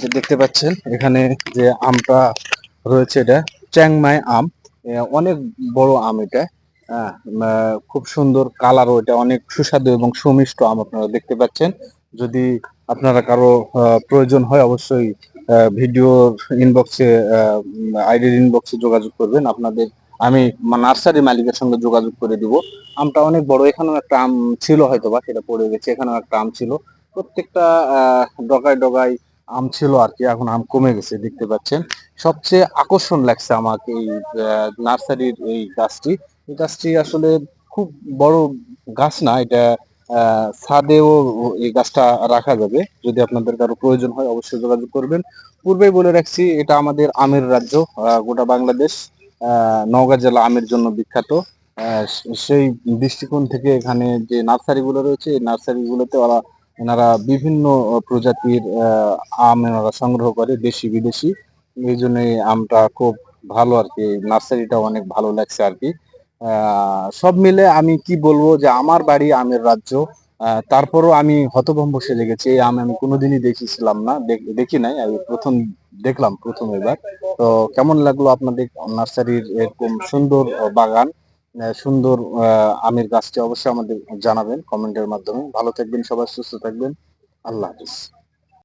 যে দেখতে পাচ্ছেন, এখানে যে আমটা রয়েছে এটা চ্যাংমাই আম। অনেক বড় আম এটা। খুব সুন্দর কালারও এটা, অনেক সুস্বাদু এবং সুমিষ্ট আম আপনারা দেখতে পাচ্ছেন। যদি আপনারা কারও প্রয়োজন হয় অবশ্যই ভিডিওর ইনবক্সে আইডির ইনবক্সে যোগাযোগ করবেন। আপনাদের, আমি নার্সারি মালিকের সঙ্গে যোগাযোগ করে দিব। আমটা অনেক বড়, এখানেও একটা আম ছিল হয়তো বা সেটা পড়ে গেছে, এখানেও একটা আম ছিল। প্রত্যেকটা ডগায় ডগায় আম ছিল আর কি, এখন আম কমে গেছে, দেখতে পাচ্ছেন। সবচেয়ে আকর্ষণ লাগছে আমাকে এই নার্সারির এই গাছটি। এই গাছটি আসলে খুব বড় গাছ না, এটা ছাদেও এই গাছটা রাখা যাবে। যদি আপনাদের কারও প্রয়োজন হয়, অবশ্যই যোগাযোগ করবেন। পূর্বেই বলে রাখছি, এটা আমাদের আমের রাজ্য গোটা বাংলাদেশ নওগাঁ জেলা আমের জন্য বিখ্যাত। সেই দৃষ্টিকোণ থেকে এখানে যে নার্সারি গুলো রয়েছে, এই নার্সারি গুলোতে ওরা এনারা বিভিন্ন প্রজাতির আম এনারা সংগ্রহ করে, দেশি, বিদেশি। এই জন্য আমটা খুব ভালো আর কি নার্সারিটা অনেক ভালো লাগছে আর কি। সব মিলে আমি কি বলব যে আমার বাড়ি আমের রাজ্য। তারপরও আমি হতভম্ব সেজে গেছি। এই আম আমি কোনোদিনই দেখিছিলাম না দেখ- নাই। আমি প্রথম দেখলাম প্রথম এবার। তো কেমন লাগল আপনাদের নার্সারির এরকম সুন্দর বাগান? সুন্দর আমের গাছটি অবশ্যই আমাদের জানাবেন কমেন্টের মাধ্যমে। ভালো থাকবেন সবাই, সুস্থ থাকবেন। আল্লাহ হাফিজ।